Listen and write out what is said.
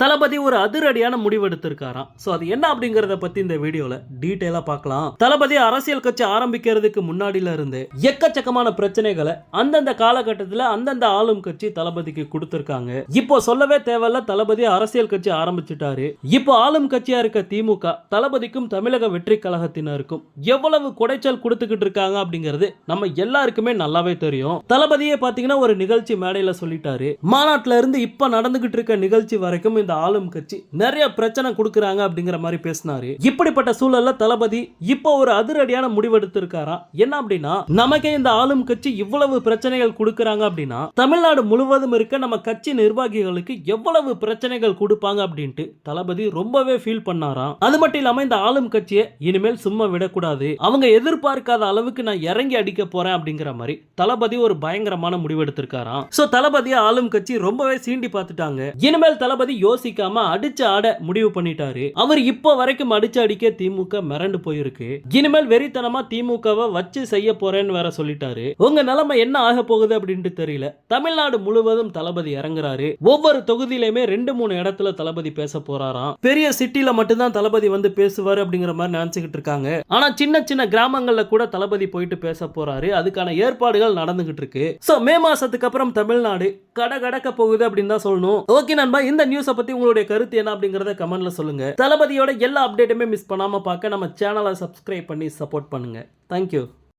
தளபதி ஒரு அதிரடியான முடிவு எடுத்திருக்காராம் ஸோ அது என்ன அப்படிங்கறத பத்தி இந்த வீடியோல டீட்டெயிலாக பார்க்கலாம். தளபதி அரசியல் கட்சி ஆரம்பிக்கிறதுக்கு முன்னாடில இருந்து எக்கச்சக்கமான பிரச்சனைகளை அந்தந்த காலகட்டத்தில் அந்தந்த ஆளும் கட்சி தளபதிக்கு கொடுத்திருக்காங்க. இப்போ சொல்லவே தேவையில்ல தளபதி அரசியல் கட்சி ஆரம்பிச்சிட்டாரு. இப்போ ஆளும் கட்சியா இருக்க திமுக தளபதிக்கும் தமிழக வெற்றி கழகத்தினருக்கும் எவ்வளவு குடைச்சல் கொடுத்துக்கிட்டு இருக்காங்க அப்படிங்கிறது நம்ம எல்லாருக்குமே நல்லாவே தெரியும். தளபதியே பாத்தீங்கன்னா ஒரு நிகழ்ச்சி மேடையில சொல்லிட்டாரு. மாநாட்டில இருந்து இப்ப நடந்துகிட்டு இருக்க நிகழ்ச்சி வரைக்கும் இந்த ஆளும் கட்சி நிறைய பிரச்சனை கொடுக்குறாங்க அப்படிங்கிற மாதிரி பேசினாரு. இப்படிப்பட்ட சூழல்ல தளபதி இப்போ ஒரு அதிரடியான முடிவெடுத்திருக்காராம் என்ன அப்படின்னா நமக்கே இந்த ஆளும் கட்சி இவ்வளவு பிரச்சனைகள் கொடுக்குறாங்க அப்படின்னா தமிழ்நாடு முழுவதும் இருக்க நம்ம கட்சி நிர்வாகிகளுக்கு எவ்வளவு பிரச்சனைகள் கொடுப்பாங்க அப்படின்ட்டு தளபதி ரொம்பவே ஃபீல் பண்ணாராம் அது மட்டும் இல்லாம இந்த ஆளும் கட்சியை இனிமேல் சும்மா விடக்கூடாது. அவங்க எதிர்பார்க்காத அளவுக்கு நான் இறங்கி அடிக்க போறேன் அப்படிங்கிற மாதிரி தளபதி ஒரு பயங்கரமான முடிவெடுத்திருக்காராம் சோ தளபதி ஆளும் கட்சி ரொம்பவே சீண்டி பார்த்துட்டாங்க. இனிமேல் தளபதி யோசிக்காம அடிச்சு ஆட முடிவு பண்ணிட்டாரு. அவர் இப்போ வரைக்கும் அடிச்சு அடிக்க திமுக மிரண்டு போயிருக்கு. இனிமேல் வெறித்தனமா திமுகவை வச்சு செய்ய போறேன்னு வேற சொல்லிட்டாரு. உங்க நிலைமை என்ன ஆக போகுது அப்படின்ட்டு தெரியல. தமிழ்நாடு முழுவதும் தளபதி இறங்குறாரு. ஒவ்வொரு தொகுதியிலுமே ரெண்டு மூணு இடத்துல தளபதி பேச போறாராம். பெரிய சிட்டில மட்டும்தான் தளபதி வந்து பேசுவாரு அப்படிங்கிற மாதிரி நினைச்சுக்கிட்டு இருக்காங்க. ஆனா சின்ன சின்ன கிராமங்கள்ல கூட தளபதி போயிட்டு பேச போறாரு. அதுக்கான ஏற்பாடுகள் நடந்துகிட்டு இருக்கு. சோ மே மாசத்துக்கு அப்புறம் தமிழ்நாடு கட கடக்க போகுது அப்படின்னு தான் சொல்லணும். ஓகே நண்பா இந்த நியூஸை பத்தி உங்களுடைய கருத்து என்ன அப்படிங்கறத கமெண்ட்ல சொல்லுங்க. தளபதியோட எல்லா அப்டேட்டுமே மிஸ் பண்ணாம பார்க்க நம்ம சேனலை சப்ஸ்கிரைப் பண்ணி சப்போர்ட் பண்ணுங்க. தேங்க்யூ